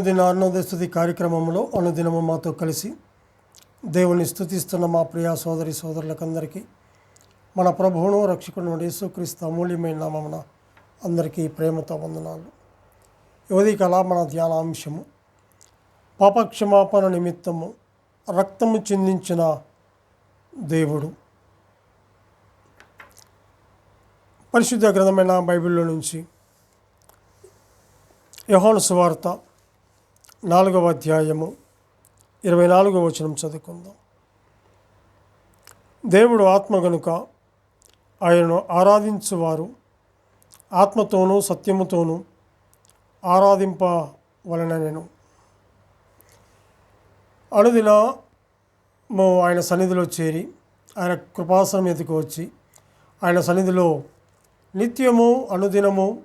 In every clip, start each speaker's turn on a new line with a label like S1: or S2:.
S1: అనుదిన అన్నోదయ కార్యక్రమంలో అనుదినము మాతో కలిసి దేవుని స్థుతిస్తున్న మా ప్రియ సోదరి సోదరులకందరికీ మన ప్రభువును రక్షకుడు యేసుక్రీస్తు అమూల్యమైన నామమున అందరికీ ప్రేమతో వందనాలు. యువతి కళ మన ధ్యానాంశము. పాపక్షమాపణ నిమిత్తము రక్తము చిందించిన దేవుడు. పరిశుద్ధ గ్రంథమైన బైబిల్లో నుంచి యోహాను సువార్త నాలుగవ అధ్యాయము ఇరవై నాలుగవ వచనం చదువుకుందాం. దేవుడు ఆత్మ గనుక ఆయనను ఆరాధించువారు ఆత్మతోనూ సత్యముతోనూ ఆరాధింపవలనను అనుదినము ఆయన సన్నిధిలో చేరి ఆయన కృపాసనం ఎదుకు వచ్చి ఆయన సన్నిధిలో నిత్యము అనుదినము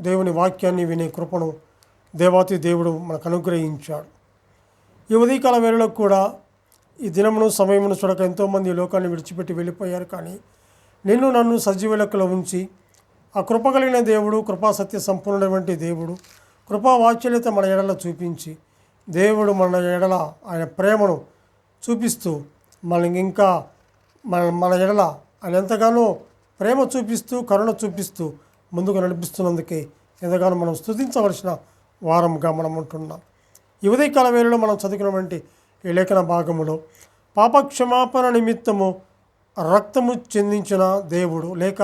S1: దేవుని వాక్యాన్ని వినే కృపను దేవాతి దేవుడు మనకు అనుగ్రహించాడు. ఈ ఉదయకాల వేళలో కూడా ఈ దినమును సమయమును చూడక ఎంతోమంది లోకాన్ని విడిచిపెట్టి వెళ్ళిపోయారు. కానీ నిన్ను నన్ను సజీవ ఉంచి ఆ కృప కలిగిన దేవుడు కృపా సత్య సంపూర్ణమైనటువంటి దేవుడు కృపా వాత్సల్యత మన ఎడల చూపించి దేవుడు మన ఎడల ఆయన ప్రేమను చూపిస్తూ మనకి ఇంకా మన మన ఎడల ఆయన ఎంతగానో ప్రేమ చూపిస్తూ కరుణ చూపిస్తూ ముందుకు నడిపిస్తున్నందుకే ఎంతగానో మనం స్తుతించవలసిన వారంగా మనం ఉంటున్నాం. ఈ ఉదయకాల వేళలో మనం చదివినటువంటి ఈ లేఖన భాగములో పాపక్షమాపణ నిమిత్తము రక్తము చెందించిన దేవుడు లేక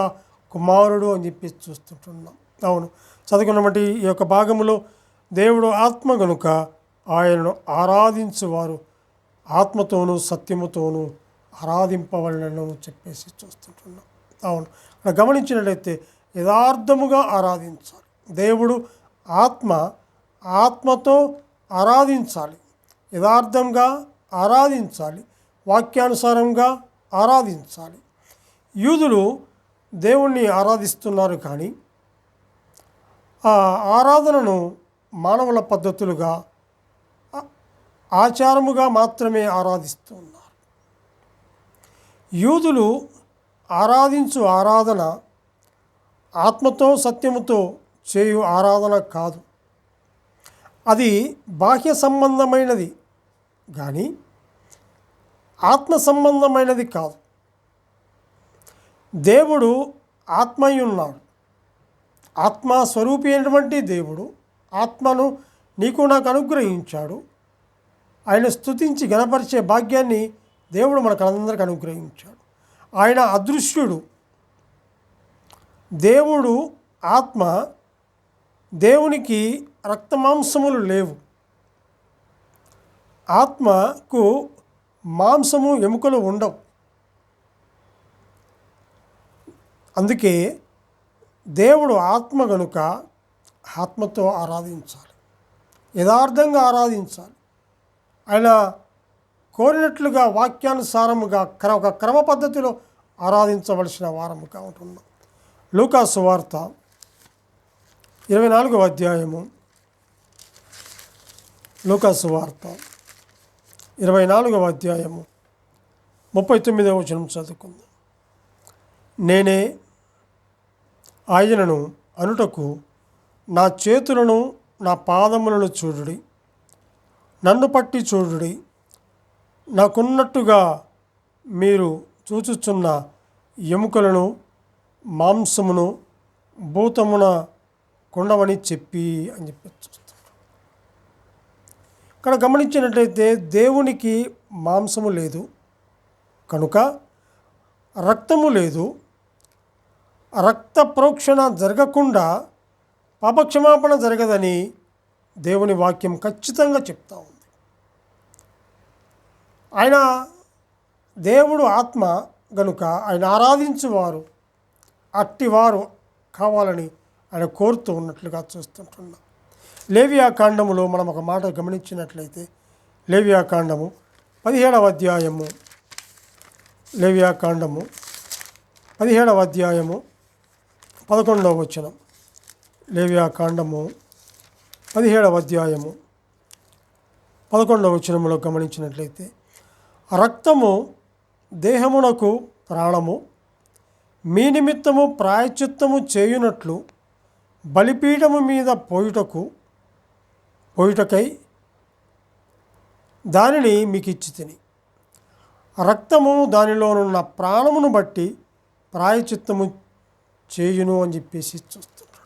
S1: కుమారుడు అని చెప్పి చూస్తుంటున్నాం. అవును చదువుకున్నటువంటి ఈ యొక్క భాగములో దేవుడు ఆత్మ గనుక ఆయనను ఆరాధించువారు ఆత్మతోనూ సత్యముతోనూ ఆరాధింపవలనను చెప్పేసి చూస్తుంటున్నాం. అవును గమనించినట్లయితే యథార్థముగా ఆరాధించాలి. దేవుడు ఆత్మ ఆత్మతో ఆరాధించాలి. యథార్థంగా ఆరాధించాలి. వాక్యానుసారంగా ఆరాధించాలి. యూదులు దేవుణ్ణి ఆరాధిస్తున్నారు కానీ ఆ ఆరాధనను మానవుల పద్ధతులుగా ఆచారముగా మాత్రమే ఆరాధిస్తున్నారు. యూదులు ఆరాధించు ఆరాధన ఆత్మతో సత్యముతో చేయు ఆరాధన కాదు. అది బాహ్య సంబంధమైనది. కానీ ఆత్మ సంబంధమైనది కాదు. దేవుడు ఆత్మయి ఉన్నాడు. ఆత్మ అయినటువంటి దేవుడు ఆత్మను నీకు నాకు అనుగ్రహించాడు. ఆయన స్తుతించి గణపరిచే భాగ్యాన్ని దేవుడు మనకు అందరికి అనుగ్రహించాడు. ఆయన అదృశ్యుడు. దేవుడు ఆత్మ దేవునికి రక్తమాంసములు లేవు. ఆత్మకు మాంసము ఎముకలు ఉండవు. అందుకే దేవుడు ఆత్మ గనుక ఆత్మతో ఆరాధించాలి. యథార్థంగా ఆరాధించాలి. ఆయన కోరినట్లుగా వాక్యానుసారముగా క్ర ఒక క్రమ పద్ధతిలో ఆరాధించవలసిన వారముగా ఉంటున్నాం. లూకా సువార్త ఇరవై నాలుగవ అధ్యాయము లూకాసు వార్త ఇరవై నాలుగవ అధ్యాయము. ముప్పై తొమ్మిదవ వచనం చదువుకుందాం. నేనే ఆయనను అనుటకు నా చేతులను నా పాదములను చూడుడి. నన్ను పట్టి చూడుడి. నాకున్నట్టుగా మీరు చూచుచున్న ఎముకలను మాంసమును భూతమున కొండవని చెప్పి అని చెప్పచ్చు. ఇక్కడ గమనించినట్లయితే దేవునికి మాంసము లేదు. కనుక రక్తము లేదు. రక్త ప్రోక్షణ జరగకుండా పాపక్షమాపణ జరగదని దేవుని వాక్యం ఖచ్చితంగా చెప్తా ఉంది. ఆయన దేవుడు ఆత్మ గనుక ఆయన ఆరాధించువారు అట్టివారు కావాలని ఆయన కోరుతూ ఉన్నట్లుగా చూస్తుంటున్నాం. లేవియా కాండములో మనం ఒక మాట గమనించినట్లయితే లేవియా కాండము పదిహేడవ అధ్యాయము. లేవియా కాండము పదిహేడవ అధ్యాయము పదకొండవ వచనం. లేవియా కాండము పదిహేడవ అధ్యాయము పదకొండవ వచనములో గమనించినట్లయితే రక్తము దేహమునకు ప్రాణము మీ నిమిత్తము ప్రాయచిత్తము చేయునట్లు బలిపీఠము మీద పోయుటకు పోయుటకై దానిని మీకు ఇచ్చి తిని. రక్తము దానిలోనున్న ప్రాణమును బట్టి ప్రాయచిత్తము చేయును అని చెప్పేసి చూస్తున్నాడు.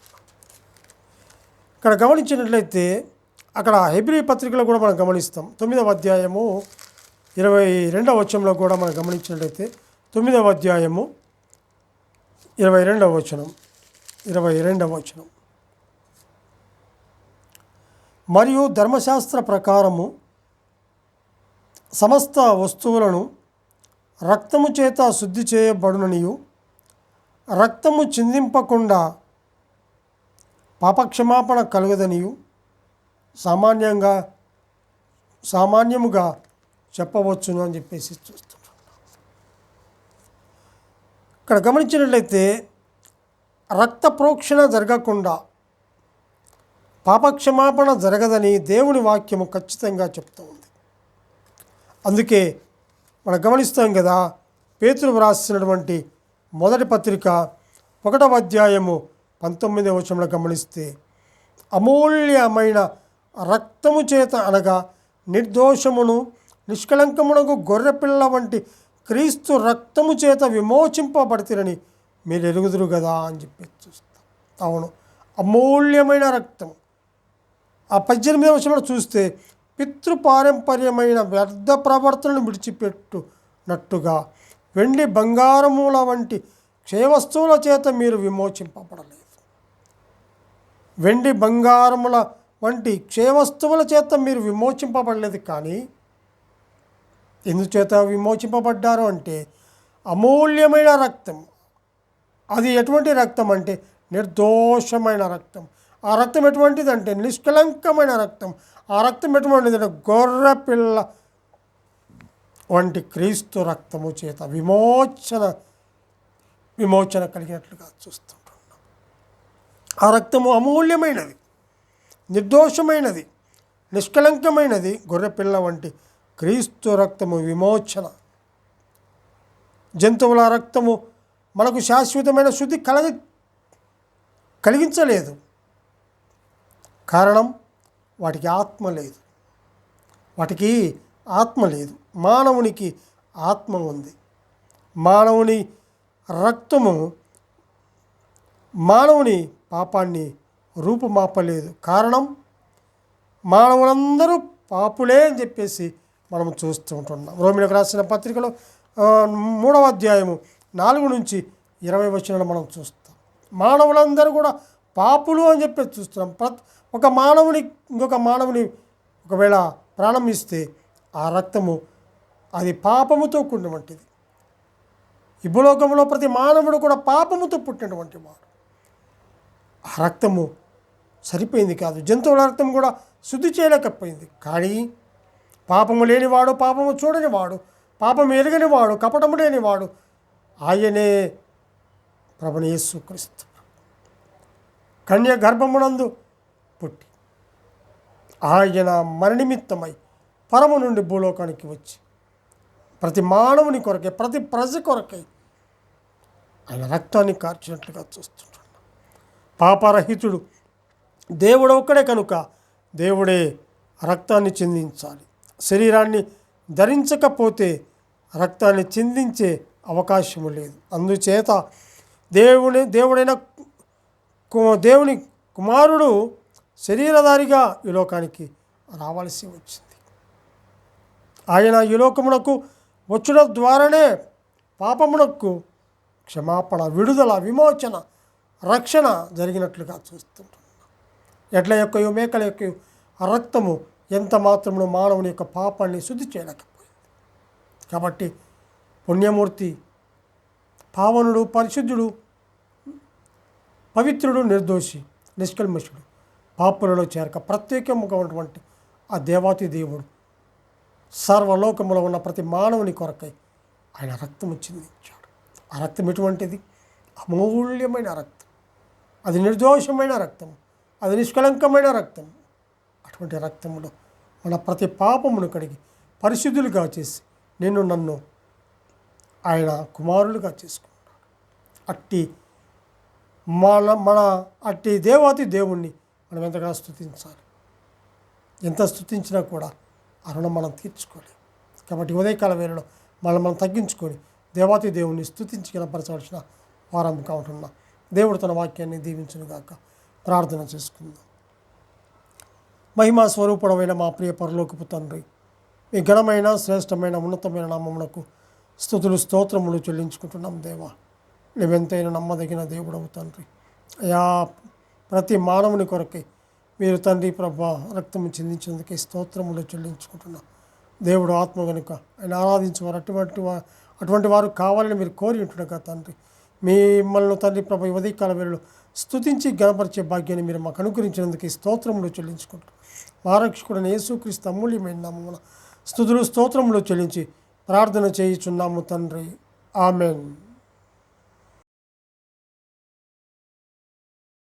S1: ఇక్కడ గమనించినట్లయితే అక్కడ హెబ్రి పత్రికలో కూడా మనం గమనిస్తాం. తొమ్మిదవ అధ్యాయము ఇరవై రెండవ వచనంలో కూడా మనం గమనించినట్లయితే తొమ్మిదవ అధ్యాయము ఇరవై రెండవ వచనం ఇరవై రెండవ వచనం. మరియు ధర్మశాస్త్ర ప్రకారము సమస్త వస్తువులను రక్తము చేత శుద్ధి చేయబడుననియు. రక్తము చిందింపకుండా పాపక్షమాపణ కలుగదనియు. సామాన్యంగా సామాన్యముగా చెప్పవచ్చును అని చెప్పేసి చూస్తున్నాం. ఇక్కడ గమనించినట్లయితే రక్త ప్రోక్షణ జరగకుండా పాపక్షమాపణ జరగదని దేవుని వాక్యము ఖచ్చితంగా చెప్తూ ఉంది. అందుకే మనం గమనిస్తాం కదా పేతురు వ్రాసినటువంటి మొదటి పత్రిక ఒకటవ అధ్యాయము పంతొమ్మిదవ వచనంలో గమనిస్తే అమూల్యమైన రక్తము చేత అనగా నిర్దోషమును నిష్కళంకమునకు గొర్రెపిల్ల వంటి క్రీస్తు రక్తము చేత విమోచింపబడితిరని మీరు ఎరుగుదురు కదా అని చెప్పి చూస్తాం. అవును అమూల్యమైన రక్తం ఆ పద్దెనిమిదవ వచనంలో చూస్తే పితృపారంపర్యమైన వ్యర్థ ప్రవర్తనను విడిచిపెట్టునట్టుగా వెండి బంగారముల వంటి క్షయవస్తువుల చేత మీరు విమోచింపబడలేదు. వెండి బంగారముల వంటి క్షయవస్తువుల చేత మీరు విమోచింపబడలేదు కానీ ఎందుచేత విమోచింపబడ్డారు అంటే అమూల్యమైన రక్తం. అది ఎటువంటి రక్తం అంటే నిర్దోషమైన రక్తం. ఆ రక్తం ఎటువంటిది అంటే నిష్కలంకమైన రక్తం. ఆ రక్తం ఎటువంటిది అంటే గొర్రె పిల్ల వంటి క్రీస్తు రక్తము చేత విమోచన విమోచన కలిగినట్లుగా చూస్తుంటున్నాం. ఆ రక్తము అమూల్యమైనది నిర్దోషమైనది నిష్కలంకమైనది. గొర్రెపిల్ల వంటి క్రీస్తు రక్తము విమోచన. జంతువుల రక్తము మనకు శాశ్వతమైన శుద్ధి కలగ కలిగించలేదు. కారణం వాటికి ఆత్మ లేదు. వాటికి ఆత్మ లేదు. మానవునికి ఆత్మ ఉంది. మానవుని రక్తము మానవుని పాపాన్ని రూపుమాపలేదు. కారణం మానవులందరూ పాపులే అని చెప్పేసి మనం చూస్తూ ఉంటున్నాం. రోమిలకు రాసిన పత్రికలో మూడవ అధ్యాయము నాలుగు నుంచి ఇరవై వచ్చిన మనం చూస్తాం. మానవులందరూ కూడా పాపులు అని చెప్పి చూస్తున్నాం. ప్రతి ఒక మానవుని ఇంకొక మానవుని ఒకవేళ ప్రాణం ఇస్తే ఆ రక్తము అది పాపముతో కూడినటువంటిది. ఈ భూలోకంలో ప్రతి మానవుడు కూడా పాపముతో పుట్టినటువంటి వాడు. ఆ రక్తము సరిపోయింది కాదు. జంతువుల రక్తం కూడా శుద్ధి చేయలేకపోయింది. కానీ పాపము లేనివాడు పాపము చూడనివాడు పాపం ఎరగనివాడు కపటము లేనివాడు ఆయనే ప్రభుని యేసుక్రీస్తు. కన్య గర్భమునందు పుట్టి ఆయన మరణిమిత్తమై పరము నుండి భూలోకానికి వచ్చి ప్రతి మానవుని కొరకై ప్రతి ప్రజ కొరకై ఆయన రక్తాన్ని కార్చినట్లుగా చూస్తుంటున్నాం పాపరహితుడు దేవుడు ఒక్కడే కనుక దేవుడే రక్తాన్ని చిందించాలి. శరీరాన్ని ధరించకపోతే రక్తాన్ని చిందించే అవకాశము లేదు. అందుచేత దేవుని దేవుడైన దేవుని కుమారుడు శరీరధారిగా ఈ లోకానికి రావాల్సి వచ్చింది. ఆయన ఈ లోకమునకు వచ్చడం ద్వారానే పాపమునకు క్షమాపణ విడుదల విమోచన రక్షణ జరిగినట్లుగా చూస్తుంటున్నాం. ఎడ్ల యొక్క మేకల యొక్క రక్తము ఎంత మాత్రమును మానవుని యొక్క పాపాన్ని శుద్ధి చేయలేకపోయింది. కాబట్టి పుణ్యమూర్తి పావనుడు పరిశుద్ధుడు పవిత్రుడు నిర్దోషి నిష్కల్మషుడు పాపులలో చేరక ప్రత్యేకముగా ఉన్నటువంటి ఆ దేవాతి దేవుడు. సర్వలోకములో ఉన్న ప్రతి మానవుని కొరకై ఆయన రక్తము చిందించాడు ఆ రక్తం ఎటువంటిది? అమూల్యమైన రక్తం. అది నిర్దోషమైన రక్తం. అది నిష్కలంకమైన రక్తం. అటువంటి రక్తములో మన ప్రతి పాపమును కడిగి పరిశుద్ధులుగా చేసి నిన్ను నన్ను ఆయన కుమారులుగా చేసుకున్నాడు అట్టి మన మన అట్టి దేవాతి దేవుణ్ణి మనం ఎంతగా స్థుతించాలి ఎంత స్థుతించినా కూడా ఆ రుణం మనం తీర్చుకోలేము కాబట్టి ఉదయకాల వేళలో మనం మనం తగ్గించుకొని దేవాతి దేవుణ్ణి స్థుతించి కనపరచవలసిన వారం కావుతున్నా దేవుడు తన వాక్యాన్ని దీవించునుగాక ప్రార్థన చేసుకుందాం. మహిమా స్వరూపుడమైన మా ప్రియ పరలోకపు తండ్రి మీ ఘనమైన శ్రేష్టమైన ఉన్నతమైన నామమునకు స్థుతులు స్తోత్రములు చెల్లించుకుంటున్నాం దేవా. నువ్వెంతైనా నమ్మదగిన దేవుడవు తండ్రి. అయా ప్రతి మానవుని కొరకై మీరు తండ్రి ప్రభా రక్తము చెందించేందుకే స్తోత్రములు చెల్లించుకుంటున్నా. దేవుడు ఆత్మ కనుక ఆయన ఆరాధించేవారు అటువంటి వా అటువంటి వారు కావాలని మీరు కోరి ఉంటుండగా తండ్రి. మిమ్మల్ని తండ్రి ప్రభ ఉదయకాల వేళలో స్తుతించి గణపరిచే భాగ్యాన్ని మీరు మాకు అనుకరించినందుకే ఈ స్తోత్రములు చెల్లించుకుంటాం మా యేసుక్రీస్తు అమూల్యమైన నామమున స్తుతులు స్తోత్రములు చెల్లించి ప్రార్థన చేయుచున్నాము తండ్రి. ఆమెన్.